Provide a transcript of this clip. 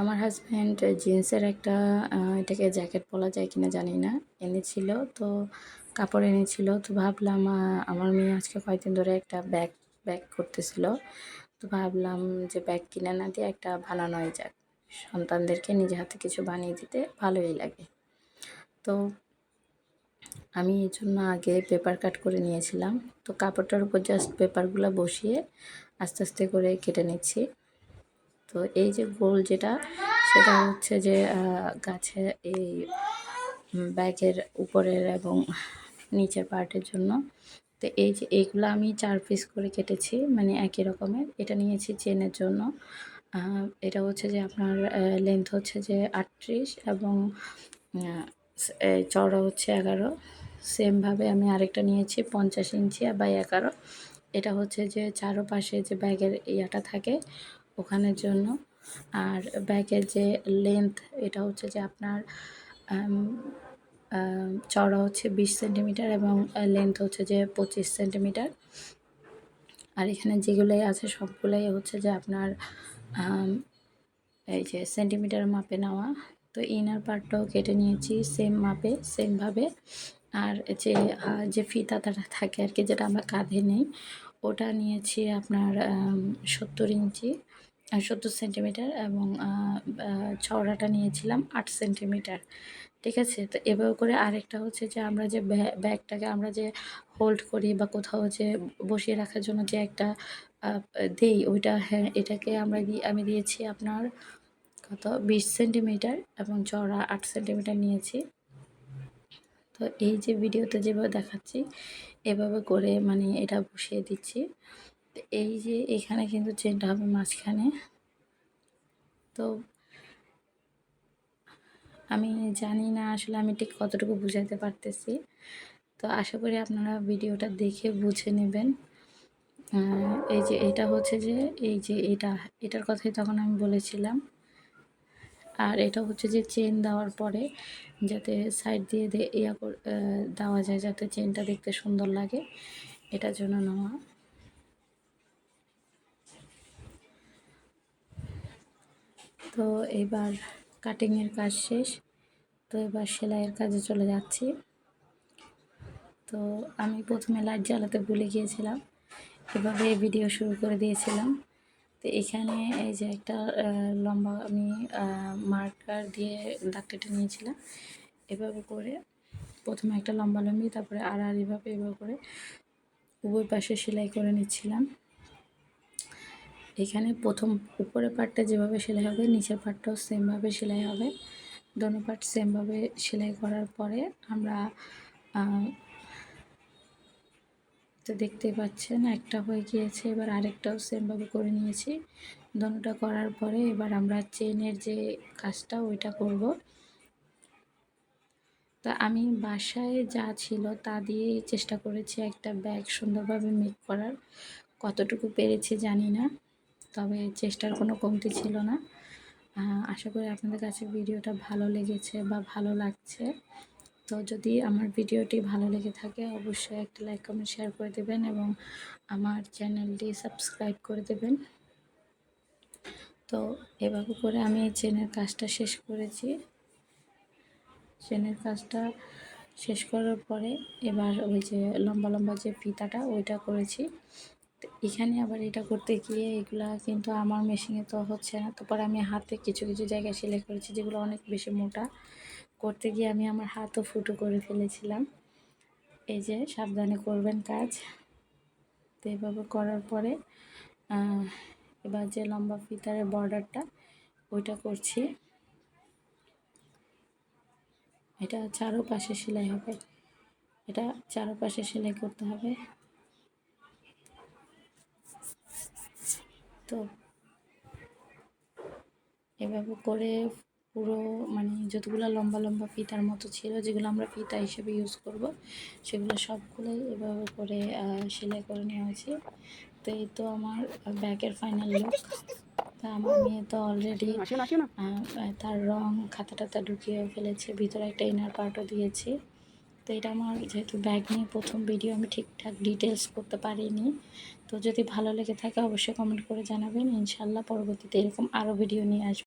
আমার হাজব্যান্ড জিন্সের একটা এটাকে জ্যাকেট বলা যায় কিনা জানি না, এনেছিল তো কাপড় এনেছিল তো ভাবলাম আমার মেয়ে আজকে কয়েকদিন ধরে একটা ব্যাগ ব্যাগ করতেছিল তো ভাবলাম যে ব্যাগ কিনে না দিয়ে একটা বানানোই যাক, সন্তানদেরকে নিজে হাতে কিছু বানিয়ে দিতে ভালোই লাগে। তো আমি এই জন্য আগে পেপার কাট করে নিয়েছিলাম, তো কাপড়টার উপর জাস্ট পেপারগুলো বসিয়ে আস্তে আস্তে করে কেটে নিচ্ছি। তো এই যে গোল যেটা, সেটা হচ্ছে যে গাছে এই ব্যাগের উপরের এবং নিচের পার্টের জন্য। তো এই যে এইগুলো আমি চার পিস করে কেটেছি মানে একই রকমের। এটা নিয়েছি চেনের জন্য। এটা হচ্ছে যে আপনার লেন্থ হচ্ছে যে আটত্রিশ এবং চওড়া হচ্ছে এগারো। সেমভাবে আমি আরেকটা নিয়েছি পঞ্চাশ ইঞ্চি বাই এগারো। এটা হচ্ছে যে চারোপাশে যে ব্যাগের ইয়াটা থাকে ওখানের জন্য। আর ব্যাগের যে লেন্থ এটা হচ্ছে যে আপনার চওড়া হচ্ছে বিশ সেন্টিমিটার এবং লেন্থ হচ্ছে যে পঁচিশ সেন্টিমিটার আর এখানে যেগুলোই আছে সবগুলোই হচ্ছে যে আপনার এই যে সেন্টিমিটার মাপে নেওয়া। তো ইনার পার্টটাও কেটে নিয়েছি সেম মাপে সেমভাবে আর যে যে ফিতাটা থাকে আর কি, যেটা আমরা কাঁধে নেই, ওটা নিয়েছি আপনার সত্তর ইঞ্চি। সত্তর সেন্টিমিটার এবং চওড়াটা নিয়েছিলাম আট সেন্টিমিটার। ঠিক আছে? তো এভাবে করে আরেকটা হচ্ছে যে আমরা যে ব্যা- ব্যাগটাকে আমরা যে হোল্ড করি বা কোথাও যে বসিয়ে রাখার জন্য যে একটা দেই, ওইটা হ্যাঁ এটাকে আমরা আমি দিয়েছি আপনার কত? বিশ সেন্টিমিটার এবং চওড়া আট সেন্টিমিটার নিয়েছি। তো এই যে ভিডিওতে যেভাবে দেখাচ্ছি, এভাবে করে মানে এটা বসিয়ে দিচ্ছি। এই যে এখানে কিন্তু চেনটা হবে মাঝখানে। তো আমি জানি না আসলে আমি ঠিক কতটুকু বুঝাতে পারতেছি। তো আশা করি আপনারা ভিডিওটা দেখে বুঝে নেবেন। এই যে এটা হচ্ছে যে, এই যে এটা, এটার কথাই তখন আমি বলেছিলাম। আর এটা হচ্ছে যে চেন দেওয়ার পরে যাতে সাইড দিয়ে ইয়া দেওয়া যায়, যাতে চেনটা দেখতে সুন্দর লাগে, এটার জন্য নেওয়া। তো এবার কাটিংয়ের কাজ শেষ। তো এবার সেলাইয়ের কাজে চলে যাচ্ছি। তো আমি প্রথমে লাইট জ্বালাতে ভুলে গিয়েছিলাম। এভাবে ভিডিও শুরু করে দিয়েছিলাম। তো এখানে এই যে একটা লম্বা আমি মার্কার দিয়ে দাগ কেটে নিয়েছিলাম। এভাবে করে প্রথমে একটা লম্বা লম্বি, তারপরে আর আর এভাবে এভাবে করে উভয় পাশে সেলাই করে নিচ্ছিলাম। এখানে প্রথম উপরের পার্টটা যেভাবে সেলাই হবে, নিচের পার্টটাও সেমভাবে সেলাই হবে। দোনো পার্ট সেমভাবে সেলাই করার পরে আমরা তো দেখতেই পাচ্ছেন একটা হয়ে গিয়েছে, এবার আরেকটাও সেমভাবে করে নিয়েছি। দোনোটা করার পরে এবার আমরা চেনের যে কাজটা ওইটা করব। তা আমি বাসায় যা ছিল তা দিয়েই চেষ্টা করেছি একটা ব্যাগ সুন্দরভাবে মেক করার। কতটুকু পেরেছি জানি না। তবে চেষ্টার কোনো কমতি ছিল না। আশা করি আপনাদের কাছে ভিডিওটা ভালো লেগেছে বা ভালো লাগছে। তো যদি আমার ভিডিওটি ভালো লেগে থাকে, অবশ্যই একটা লাইক, কমেন্ট, শেয়ার করে দেবেন এবং আমার চ্যানেলটি সাবস্ক্রাইব করে দেবেন। তো এভাবে করে আমি এই চেনের কাজটা শেষ করেছি। চেনের কাজটা শেষ করার পরে এবার ওই যে লম্বা লম্বা যে ফিতাটা, ওইটা করেছি। এখানে আবার এটা করতে গিয়ে এগুলা কিন্তু আমার মেশিনে তো হচ্ছে না। তারপর আমি হাতে কিছু কিছু জায়গায় সেলাই করেছি যেগুলো অনেক বেশি মোটা। করতে গিয়ে আমি আমার হাতও ফুটো করে ফেলেছিলাম। এই যে সাবধানে করবেন কাজ। তো এভাবে করার পরে এবার যে লম্বা ফিতারের বর্ডারটা ওইটা করছি। এটা চারোপাশে সেলাই হবে। এটা চারোপাশে সেলাই করতে হবে। তো এভাবে করে পুরো মানে যতগুলো লম্বা লম্বা ফিতার মতো ছিল যেগুলো আমরা ফিতা হিসেবে ইউজ করব সেগুলো সবগুলোই এভাবে করে সেলাই করে নেওয়া হয়েছে। তো এই তো আমার ব্যাগের ফাইনাল লুক তা আমার মেয়ে তো অলরেডি তার রং খাতা টাতা ঢুকিয়ে ফেলেছে ভিতরে একটা ইনার পার্টও দিয়েছি। তো এটা আমার যেহেতু ব্যাগ নিয়ে প্রথম ভিডিও আমি ঠিকঠাক ডিটেলস করতে পারিনি। তো যদি ভালো লেগে থাকে, অবশ্যই কমেন্ট করে জানাবেন। ইনশাল্লাহ পরবর্তীতে এরকম আরও ভিডিও নিয়ে আসব।